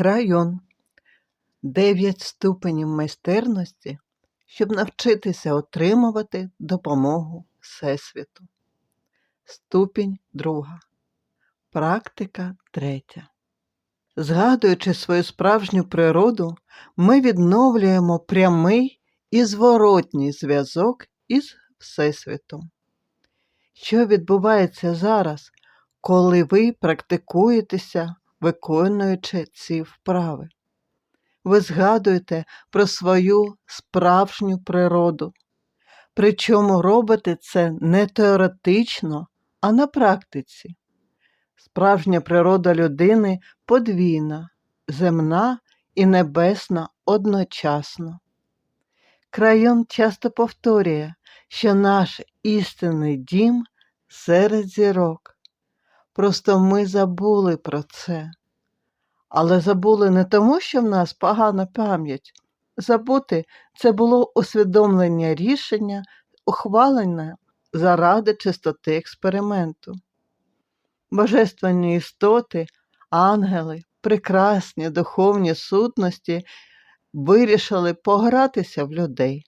Крайон. Дев'ять ступенів майстерності, щоб навчитися отримувати допомогу Всесвіту. Ступінь друга. Практика третя. Згадуючи свою справжню природу, ми відновлюємо прямий і зворотній зв'язок із Всесвітом. Що відбувається зараз, коли ви практикуєтеся, виконуючи ці вправи? Ви згадуєте про свою справжню природу, причому робите це не теоретично, а на практиці. Справжня природа людини подвійна, земна і небесна одночасно. Крайон часто повторює, що наш істинний дім серед зірок. Просто ми забули про це. Але забули не тому, що в нас погана пам'ять. Забути це було усвідомлення рішення, ухвалене заради чистоти експерименту. Божественні істоти, ангели, прекрасні духовні сутності вирішили погратися в людей.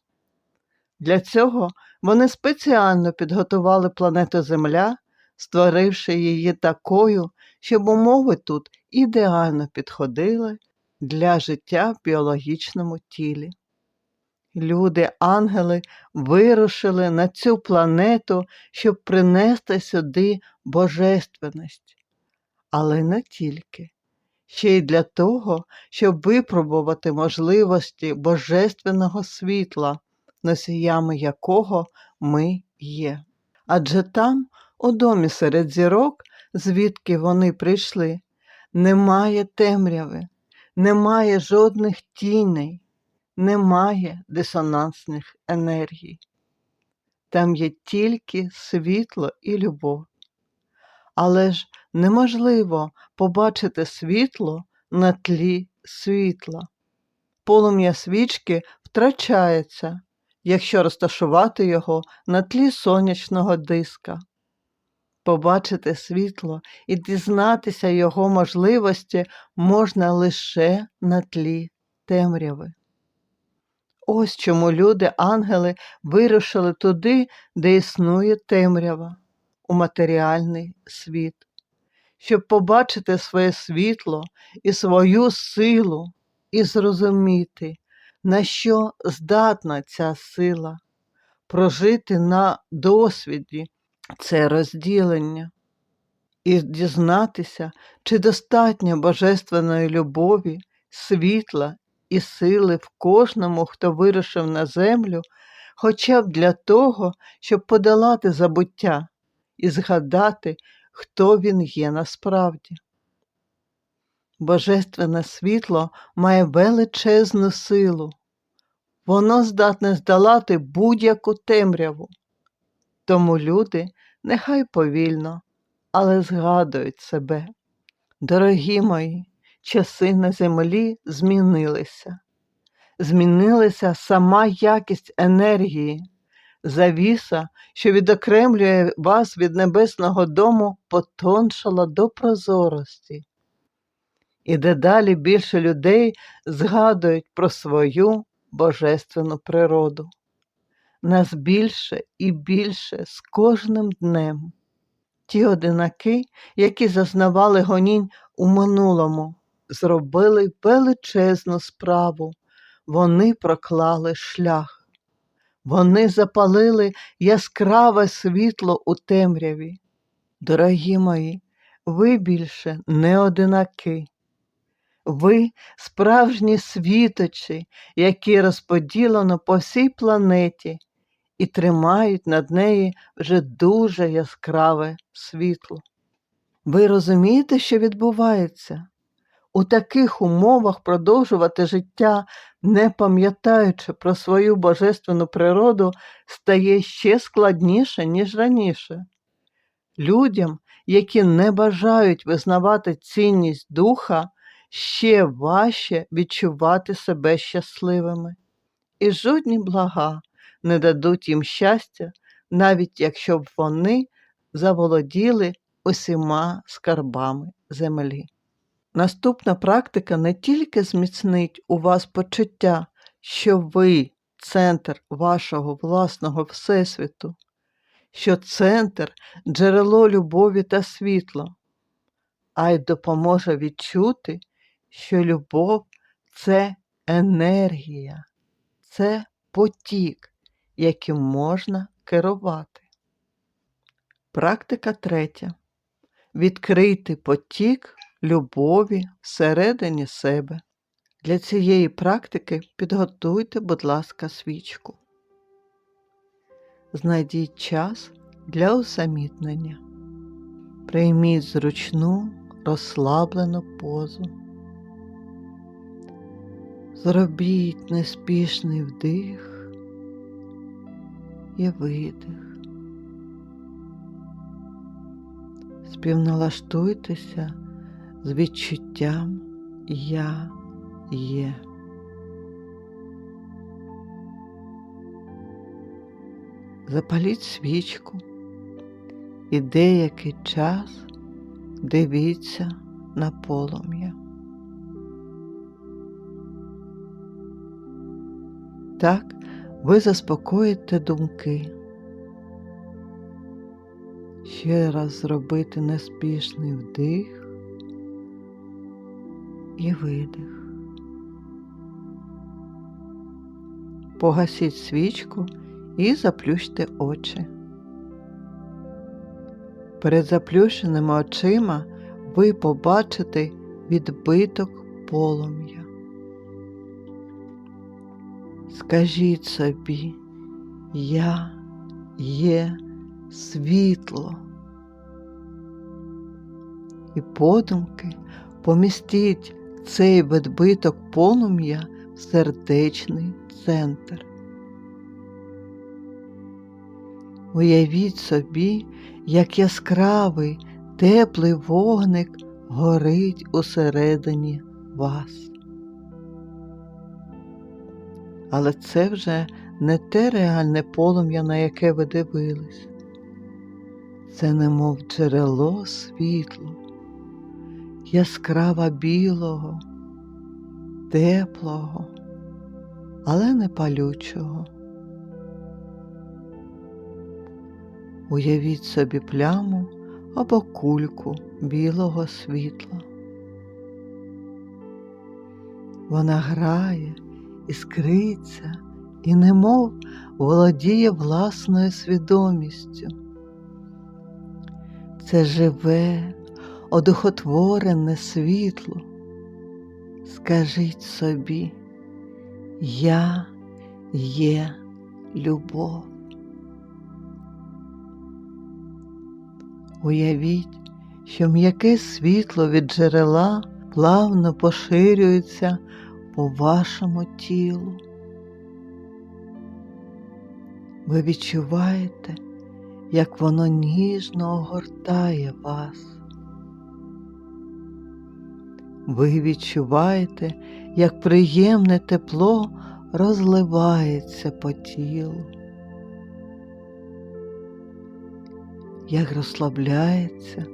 Для цього вони спеціально підготували планету Земля, створивши її такою, щоб умови тут ідеально підходили для життя в біологічному тілі. Люди-ангели вирушили на цю планету, щоб принести сюди божественність, але не тільки, ще й для того, щоб випробувати можливості божественного світла, носіями якого ми є. Адже там, у домі серед зірок, звідки вони прийшли, немає темряви, немає жодних тіней, немає дисонансних енергій. Там є тільки світло і любов. Але ж неможливо побачити світло на тлі світла. Полум'я свічки втрачається, якщо розташувати його на тлі сонячного диска. Побачити світло і дізнатися його можливості можна лише на тлі темряви. Ось чому люди, ангели, вирушили туди, де існує темрява, у матеріальний світ, щоб побачити своє світло і свою силу і зрозуміти, на що здатна ця сила, прожити на досвіді це розділення і дізнатися, чи достатньо божественної любові, світла і сили в кожному, хто вирушив на землю, хоча б для того, щоб подолати забуття і згадати, хто він є насправді. Божественне світло має величезну силу, воно здатне здолати будь-яку темряву. Тому люди нехай повільно, але згадують себе. Дорогі мої, часи на землі змінилися. Змінилася сама якість енергії, завіса, що відокремлює вас від небесного дому, потоншала до прозорості. І дедалі більше людей згадують про свою божественну природу. Нас більше і більше з кожним днем. Ті одинаки, які зазнавали гонінь у минулому, зробили величезну справу, вони проклали шлях, вони запалили яскраве світло у темряві. Дорогі мої, ви більше не одинаки. Ви справжні світочі, які розподілено по всій планеті і тримають над неї вже дуже яскраве світло. Ви розумієте, що відбувається? У таких умовах продовжувати життя, не пам'ятаючи про свою божественну природу, стає ще складніше, ніж раніше. Людям, які не бажають визнавати цінність духа, ще важче відчувати себе щасливими. І жодні блага не дадуть їм щастя, навіть якщо б вони заволоділи усіма скарбами землі. Наступна практика не тільки зміцнить у вас почуття, що ви центр вашого власного всесвіту, що центр джерело любові та світла, а й допоможе відчути, що любов це енергія, це потік, яким можна керувати. Практика третя. Відкрити потік любові всередині себе. Для цієї практики підготуйте, будь ласка, свічку. Знайдіть час для усамітнення. Прийміть зручну, розслаблену позу. Зробіть неспішний вдих і видих. Співналаштуйтеся з відчуттям Я є. Запаліть свічку і деякий час дивіться на полум'я. Так ви заспокоїте думки. Ще раз зробити неспішний вдих і видих. Погасіть свічку і заплющте очі. Перед заплющеними очима ви побачите відбиток полум'я. Скажіть собі, я є світло. І подумки помістіть цей відбиток полум'я в сердечний центр. Уявіть собі, як яскравий теплий вогник горить усередині вас. Але це вже не те реальне полум'я, на яке ви дивились. Це немов джерело світлу, яскрава білого, теплого, але не палючого. Уявіть собі пляму або кульку білого світла. Вона грає, іскриться і немов володіє власною свідомістю. Це живе, одухотворене світло. Скажіть собі, я є любов. Уявіть, що м'яке світло від джерела плавно поширюється по вашому тілу. Ви відчуваєте, як воно ніжно огортає вас. Ви відчуваєте, як приємне тепло розливається по тілу, як розслабляється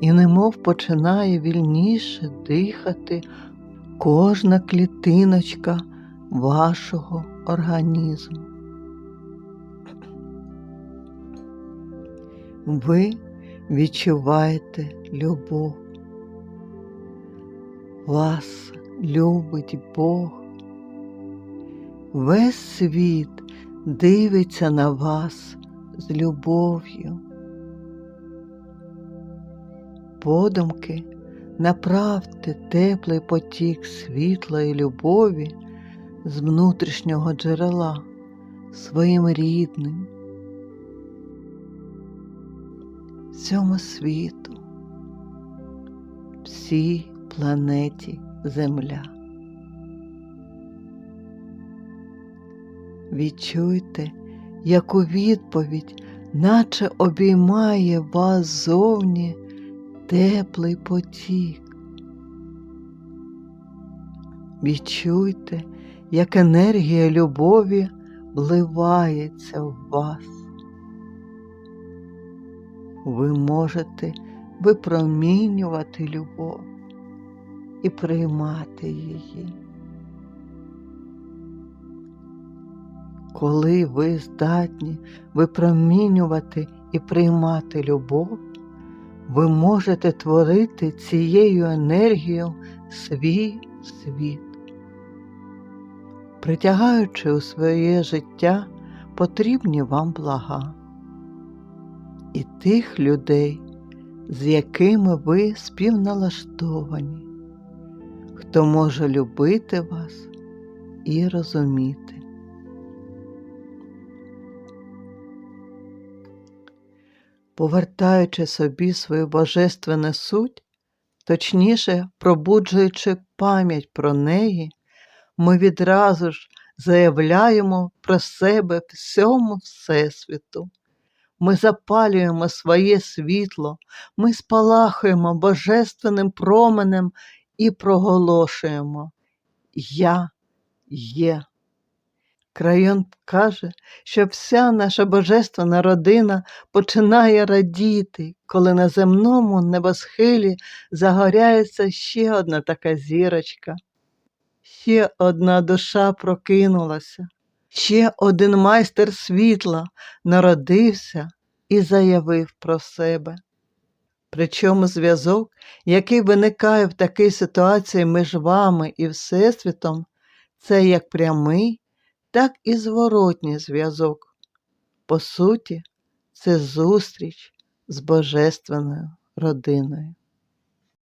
і немов починає вільніше дихати кожна клітиночка вашого організму. Ви відчуваєте любов. Вас любить Бог. Весь світ дивиться на вас з любов'ю. Подумки направте теплий потік світла і любові з внутрішнього джерела своїм рідним, всьому світу, всій планеті Земля. Відчуйте, як у відповідь, наче обіймає вас зовні теплий потік. Відчуйте, як енергія любові вливається в вас. Ви можете випромінювати любов. і приймати її. Коли ви здатні випромінювати і приймати любов, ви можете творити цією енергією свій світ, притягаючи у своє життя потрібні вам блага і тих людей, з якими ви співналаштовані, хто може любити вас і розуміти. Повертаючи собі свою божественну суть, точніше пробуджуючи пам'ять про неї, ми відразу ж заявляємо про себе всьому Всесвіту. Ми запалюємо своє світло, ми спалахуємо божественним променем і проголошуємо Я є. Крайон каже, що вся наша божественна родина починає радіти, коли на земному небосхилі загоряється ще одна така зірочка. Ще одна душа прокинулася, ще один майстер світла народився і заявив про себе. Причому зв'язок, який виникає в такій ситуації між вами і Всесвітом, це як прямий, так і зворотній зв'язок. По суті, це зустріч з божественною родиною.